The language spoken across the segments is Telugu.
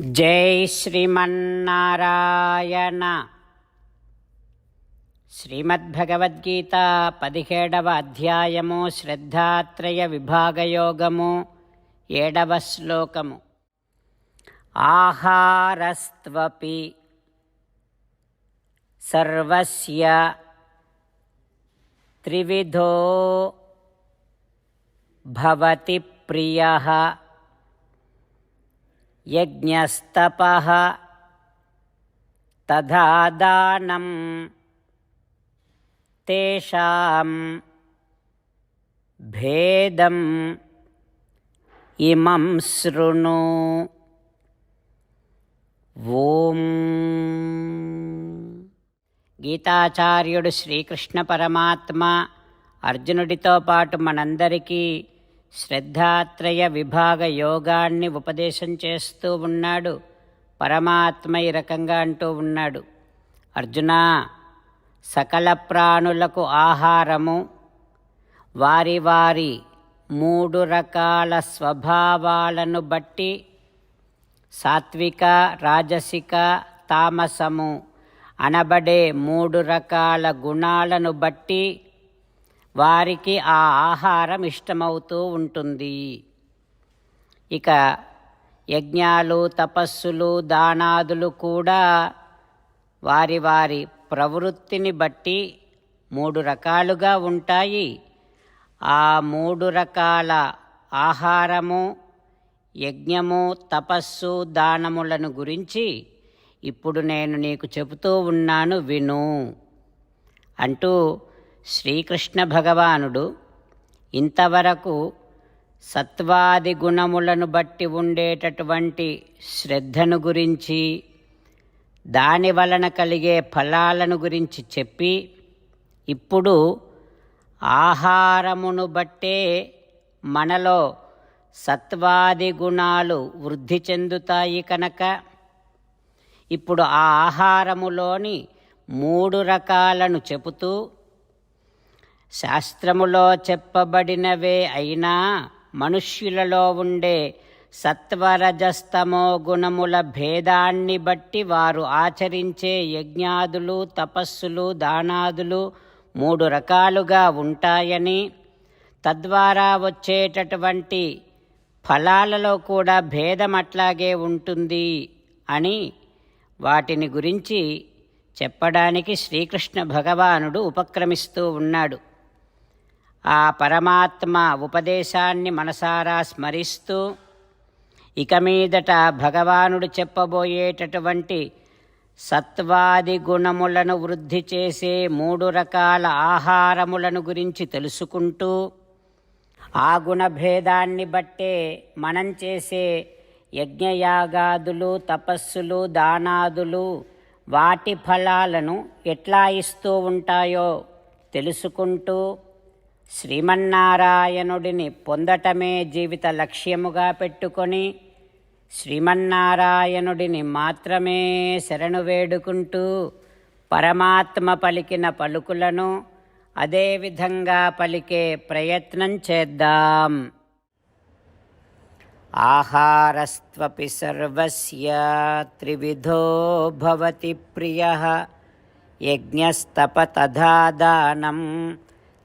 జై శ్రీమన్నారాయణ. శ్రీమద్భగవద్గీత పదిహేడవ అధ్యాయము శ్రద్ధాత్రయ విభాగయోగము ఏడవ శ్లోకము. ఆహారస్త్వపి సర్వస్య త్రివిధో భవతి ప్రియ యజ్ఞస్తపः తథా దానం తేషాం భేదం ఇమం శృణు. ఓం. గీతాచార్యుడు శ్రీకృష్ణ పరమాత్మ అర్జునుడితో పాటు మనందరికీ శ్రద్ధాత్రయ విభాగ యోగాన్ని ఉపదేశం చేస్తూ ఉన్నాడు. పరమాత్మ ఈ రకంగా అంటూ ఉన్నాడు. అర్జున సకల ప్రాణులకు ఆహారము వారి వారి మూడు రకాల స్వభావాలను బట్టి సాత్విక రాజసిక తామసము అనబడే మూడు రకాల గుణాలను బట్టి వారికి ఆ ఆహారం ఇష్టమవుతూ ఉంటుంది. ఇక యజ్ఞాలు తపస్సులు దానాదులు కూడా వారి వారి ప్రవృత్తిని బట్టి మూడు రకాలుగా ఉంటాయి. ఆ మూడు రకాల ఆహారము యజ్ఞము తపస్సు దానములను గురించి ఇప్పుడు నేను నీకు చెబుతూ ఉన్నాను విను. అంటూ శ్రీకృష్ణ భగవానుడు ఇంతవరకు సత్వాది గుణములను బట్టి ఉండేటటువంటి శ్రద్ధను గురించి దాని వలన కలిగే ఫలాలను గురించి చెప్పి ఇప్పుడు ఆహారమును బట్టే మనలో సత్వాది గుణాలు వృద్ధి చెందుతాయి కనుక ఇప్పుడు ఆ ఆహారములోని మూడు రకాలను చెబుతూ శాస్త్రములో చెప్పబడినవే అయినా మనుష్యులలో ఉండే సత్వరజస్తమో గుణముల భేదాన్ని బట్టి వారు ఆచరించే యజ్ఞాదులు తపస్సులు దానాదులు మూడు రకాలుగా ఉంటాయని తద్వారా వచ్చేటటువంటి ఫలాలలో కూడా భేదం అట్లాగే ఉంటుంది అని వాటిని గురించి చెప్పడానికి శ్రీకృష్ణ భగవానుడు ఉపక్రమిస్తూ ఉన్నాడు. ఆ పరమాత్మ ఉపదేశాన్ని మనసారా స్మరిస్తూ ఇక మీదట భగవానుడు చెప్పబోయేటటువంటి సత్వాది గుణములను వృద్ధి చేసే మూడు రకాల ఆహారములను గురించి తెలుసుకుంటూ ఆ గుణభేదాన్ని బట్టే మనం చేసే యజ్ఞయాగాదులు తపస్సులు దానాదులు వాటి ఫలాలను ఎట్లా ఇస్తూ ఉంటాయో తెలుసుకుంటూ శ్రీమన్నారాయణుడిని పొందటమే జీవిత లక్ష్యముగా పెట్టుకొని శ్రీమన్నారాయణుడిని మాత్రమే శరణు వేడుకుంటూ పరమాత్మ పలికిన పలుకులను అదేవిధంగా పలికే ప్రయత్నం చేద్దాం. ఆహారస్త్వపి సర్వస్య త్రివిధో భవతి ప్రియ. యజ్ఞస్తప తథా దానం.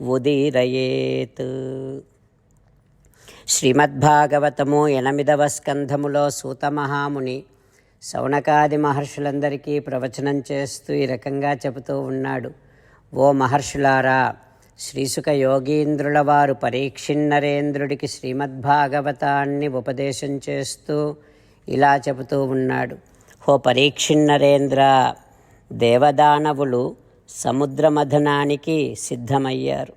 ఉదీరయేత్. శ్రీమద్భాగవతము ఎనిమిదవ స్కంధములో సూతమహాముని సౌనకాది మహర్షులందరికీ ప్రవచనం చేస్తూ ఈ రకంగా చెబుతూ ఉన్నాడు. ఓ మహర్షులారా శ్రీసుక యోగీంద్రుల వారు పరీక్షిన్నరేంద్రుడికి శ్రీమద్భాగవతాన్ని ఉపదేశం చేస్తూ ఇలా చెబుతూ ఉన్నాడు. హో పరీక్షిన్నరేంద్ర దేవదానవులు సముద్ర మథనానికి సిద్ధమయ్యారు.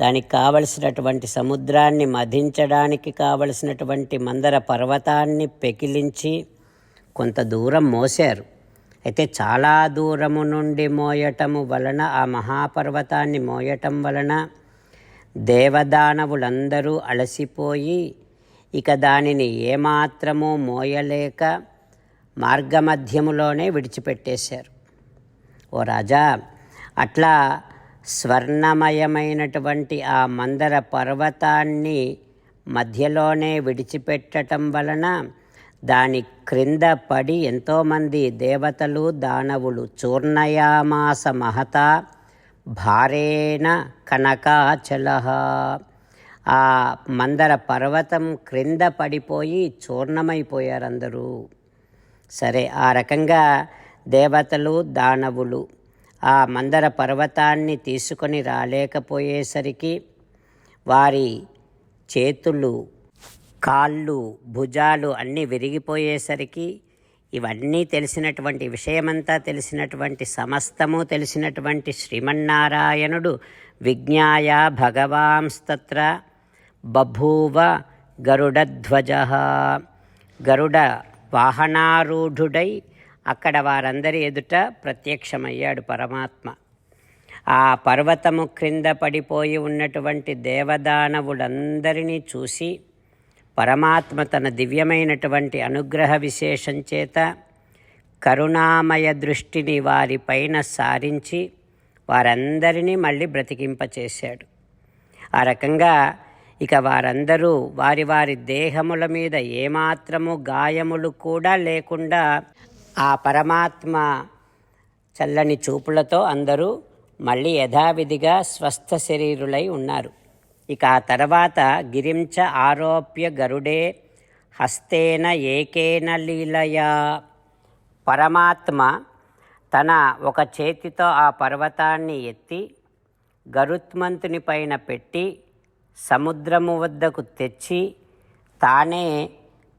దానికి కావలసినటువంటి సముద్రాన్ని మధించడానికి కావలసినటువంటి మందర పర్వతాన్ని పెకిలించి కొంత దూరం మోశారు. అయితే చాలా దూరము నుండి మోయటము వలన ఆ మహాపర్వతాన్ని మోయటం వలన దేవదానవులందరూ అలసిపోయి ఇక దానిని ఏమాత్రమూ మోయలేక మార్గమధ్యములోనే విడిచిపెట్టేశారు. ఓ రాజా అట్లా స్వర్ణమయమైనటువంటి ఆ మందర పర్వతాన్ని మధ్యలోనే విడిచిపెట్టటం వలన దాని క్రింద పడి ఎంతోమంది దేవతలు దానవులు చూర్ణయామాస మహత భారేణ కనకాచల. ఆ మందర పర్వతం క్రింద పడిపోయి చూర్ణమైపోయారు అందరూ సరే ఆ రకంగా దేవతలు దానవులు ఆ మందర పర్వతాన్ని తీసుకొని రాలేకపోయేసరికి వారి చేతులు కాళ్ళు భుజాలు అన్నీ విరిగిపోయేసరికి ఇవన్నీ తెలిసినటువంటి విషయమంతా తెలిసినటువంటి సమస్తము తెలిసినటువంటి శ్రీమన్నారాయణుడు విజ్ఞాయ భగవాంస్తత్ర బభూవ గరుడధ్వజ. గరుడ వాహనారూఢుడై అక్కడ వారందరి ఎదుట ప్రత్యక్షమయ్యాడు పరమాత్మ. ఆ పర్వతము క్రింద పడిపోయి ఉన్నటువంటి దేవదానవులందరినీ చూసి పరమాత్మ తన దివ్యమైనటువంటి అనుగ్రహ విశేషం చేత కరుణామయ దృష్టిని వారిపైన సారించి వారందరినీ మళ్ళీ బ్రతికింపచేశాడు. ఆ రకంగా ఇక వారందరూ వారి వారి దేహముల మీద ఏమాత్రము గాయములు కూడా లేకుండా ఆ పరమాత్మ చల్లని చూపులతో అందరూ మళ్ళీ యథావిధిగా స్వస్థ శరీరులై ఉన్నారు. ఇక ఆ తర్వాత గిరించ ఆరోప్య గరుడే హస్తేన ఏకేన లీలయా. పరమాత్మ తన ఒక చేతితో ఆ పర్వతాన్ని ఎత్తి గరుత్మంతుని పైన పెట్టి సముద్రము వద్దకు తెచ్చి తానే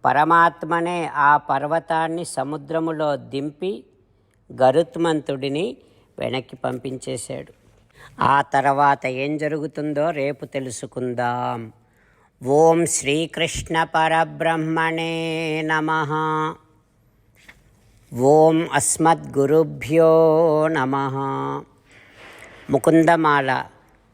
పరమాత్మనే ఆ పర్వతాన్ని సముద్రములో దింపి గరుత్మంతుడిని వెనక్కి పంపించేశాడు. ఆ తర్వాత ఏం జరుగుతుందో రేపు తెలుసుకుందాం. ఓం శ్రీకృష్ణ పరబ్రహ్మణే నమ. ఓం అస్మద్గురుభ్యో నమ. ముకుందమాల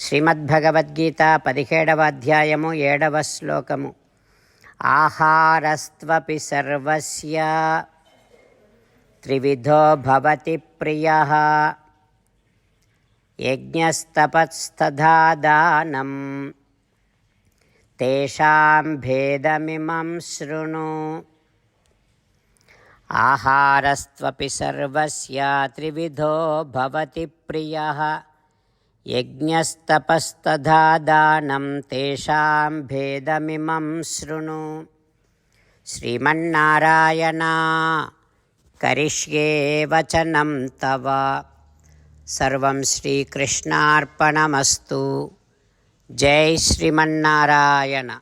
శ్రీమద్భగవద్గీత పదిహేడవ అధ్యాయము ఏడవ శ్లోకము ఆహారస్త్వపి సర్వస్య త్రివిధో భవతి ప్రియ. యజ్ఞస్తపస్తథా దానం తేషాం భేదమిమం శృణు. ఆహారస్త్వపి సర్వస్య త్రివిధో భవతి ప్రియ. యజ్ఞస్తపస్తథా దానం తేషాం భేదమిమం శృణు. శ్రీమన్నారాయణ కరిష్యే వచనం తవ. సర్వం శ్రీకృష్ణార్పణమస్తు. జై శ్రీమన్నారాయణ.